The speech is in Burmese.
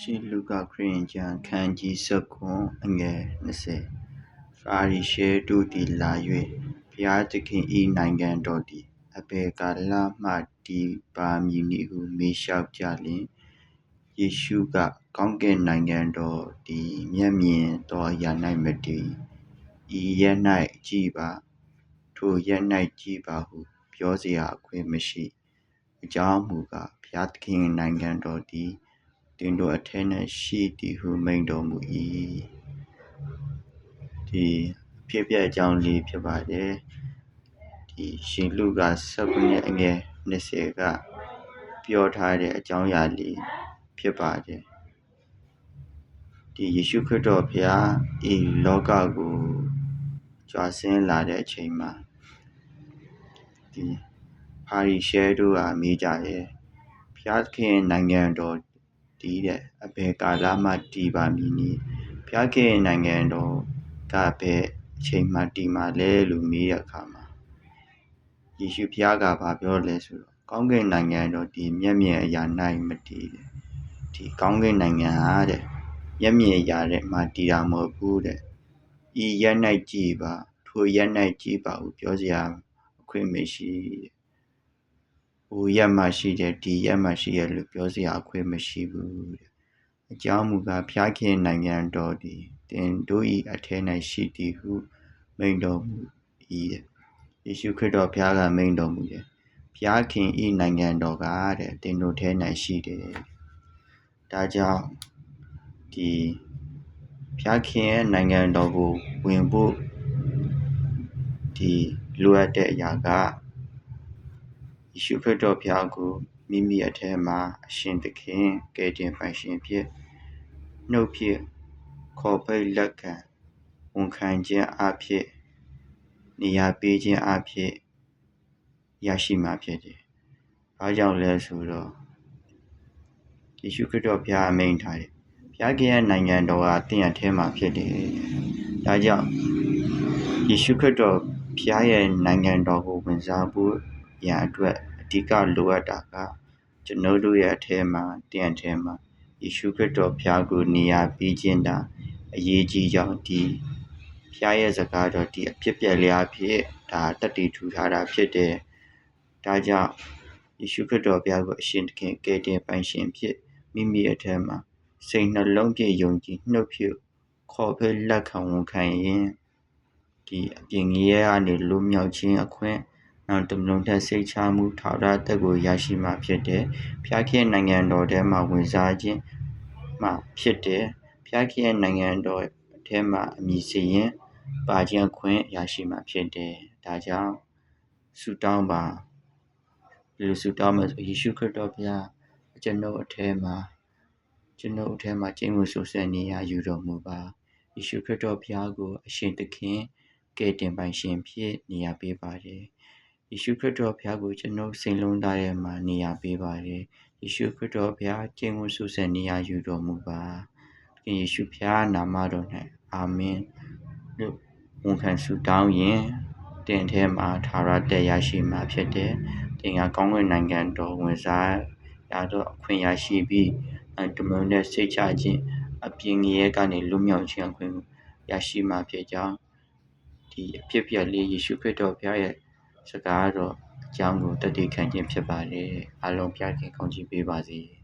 ရှင်လူကာခရစ်ယာန်ကျမ်းခန်းကြီး19အငယ်20ဖာရိရှဲတို့သည်လာ၍ဘုရားသခင်၏နိုင်ငံတော်သည်အဘယ်ကာလမှတည်ပါမည်နည်းဟုမေးလျှောက်ကြလျင်ယေရှုကကောင်းကင်နိုင်ငံတော်သည်မျက်မြင်သောအရာ၌မတည်ဤရက်၌ကြည်ပါထိုရက်၌ကြည်ပါဟုပြောเสียအခွင့်မရှိအကြောင်းမူကားဘုရားသခင်နိုင်ငံတော်သည် တင်တို့အထက်၌ရှိသည်ဟုမိန်တော်မူ၏ဒီဖြစ်ပြအကြောင်းလေးဖြစ်ပါတယ်ဒီရှင်လူက19အငယ်20ကပြောထားတဲ့အကြောင်းအရာလေးဖြစ်ပါတယ်ဒီယေရှုခရစ်တော်ဘုရားဤလောကကိုကြွားဆင်းလာတဲ့အချိန်မှာဒီပါရီရှဲတို့ကမိကြတယ်ဘုရားခင်နိုင်ငံတော် တည်တဲ့အဘယ်ကာလမှတည်ပါမည်နည်းဘုရားခင်နိုင်ငံတော်ကဘယ်အချိန်မှတည်မှာလဲလို့မေးတဲ့အခါမှာယေရှုဘုရားကဘာပြောလဲဆိုတော့ကောင်းကင်နိုင်ငံတော်ဒီမျက်မြင်အရာ၌မတည်တယ်ဒီကောင်းကင်နိုင်ငံဟာတဲ့မျက်မြင်အရာတဲ့မှာတည်တာမဟုတ်ဘူးတဲ့ဤရက်၌ကြည်ပါထိုရက်၌ကြည်ပါဟုပြောစရာအခွင့်မရှိတဲ့ ဟိုရက်မှရှိတယ်ဒီရက်မှရှိရလို့ပြောစရာအခွင့်မရှိဘူးတဲ့အကြောင်းမူကားဖျားခင်နိုင်ငံတော်သည်တင်တို့၏အထဲ၌ရှိသည်ဟုမိန်တော်မူ၏တဲ့ယေရှုခရစ်တော်ဘုရားကမိန်တော်မူတယ်ဘုရားခင်၏နိုင်ငံတော်ကတဲ့တင်တို့ထဲ၌ရှိတယ်ဒါကြောင့်ဒီဘုရားခင်ရဲ့နိုင်ငံတော်ကိုဝင်ဖို့ဒီလိုအပ်တဲ့အရာက ယေရှုခရစ်တော်ဘုရားကိုမိမိအထက်မှာအရှင်သခင်ကယ်တင်ပိုင်ရှင်ဖြစ်နှုတ်ဖြစ်ခေါ်ပိတ်လက်ခံဝန်ခံခြင်းအဖြစ်နေရာပေးခြင်းအဖြစ်ရရှိမှာဖြစ်တယ်။ဘာကြောင့်လဲဆိုတော့ယေရှုခရစ်တော်ဘုရားအမိန့်ထားတယ်။ဘုရားကရဲ့နိုင်ငံတော်ကတင့်ရထဲမှာဖြစ်တယ်။ဒါကြောင့်ယေရှုခရစ်တော်ဘုရားရဲ့နိုင်ငံတော်ကိုဝင်စားဖို့ ရန်အတွက် အဓိကလိုအပ်တာက ကျွန်ုပ်တို့ရဲ့အထဲမှာတင့်အထဲမှာ ယေရှုခရစ်တော်ဘုရားကို နေရာပေးခြင်းတာအရေးကြီးကြောင်း ဒီဘုရားရဲ့စကားတော် ဒီအဖြစ်ပြက်လျားဖြစ်ဒါတတိထူထားတာဖြစ်တယ်။ဒါကြောင့် ယေရှုခရစ်တော်ဘုရားကို အရှင်သခင် ကယ်တင်ပိုင်ရှင်ဖြစ် မိမိအထက်မှာ စိတ်နှလုံးပြည့်ယုံကြည် နှုတ်ဖြစ်ခေါ်ဖက်လက်ခံဝန်ခံရင် ဒီအပြင်ကြီးရဲ့ကနေ လွတ်မြောက်ခြင်းအခွင့် နောက်တမလုံးထက်စိတ်ချမှုထာဝရတက်ကိုရရှိမှဖြစ်တယ်။ဖျားခင်နိုင်ငံတော်ထဲမှာဝင်စားခြင်းမှဖြစ်တယ်။ဖျားခင်နိုင်ငံတော်ထဲမှာအမိစရင်ပါခြင်းခွင့်ရရှိမှဖြစ်တယ်။ဒါကြောင့်ဆုတောင်းပါဒီလိုဆုတောင်းမယ်ဆိုယေရှုခရစ်တော်ဘုရားကျွန်ုပ်အထဲမှာကျွန်ုပ်အထဲမှာကျင့်ဝတ်ဆိုဆက်နေရယူတော်မူပါယေရှုခရစ်တော်ဘုရားကို အရှင်သခင်ကယ်တင်ပိုင်ရှင်ဖြစ်နေရပေးပါတယ် ယေရှုခရစ်တော်ဘုရားကိုကျွန်ုပ်စိတ်လုံးသားထဲမှာနေရာပေးပါတယ်ယေရှုခရစ်တော်ဘုရားကျင့်ဝတ်ဆိုဆက်နေရယူတော်မူပါယေရှုဘုရားနာမတော်၌အာမင်လို့ဝန်ခံဆုတောင်းရင်တင်ထဲမှာထာဝရတက်ရရှိမှာဖြစ်တယ်တင်ကကောင်းကင်နိုင်ငံတော်ဝင်စားရတော့အခွင့်ရရှိပြီးတမန်တဲ့စိတ်ချခြင်းအပြင်ကြီးကနေလွတ်မြောက်ခြင်းအခွင့်ရရှိမှာဖြစ်ကြောင်းဒီအဖြစ်ပြက်လေးယေရှုခရစ်တော်ဘုရားရဲ့ စကားတော်အကြောင်းကိုတည်တည်ခံခြင်းဖြစ်ပါတယ်အလုံးပြခင်ကောင်းချီးပေးပါစေ။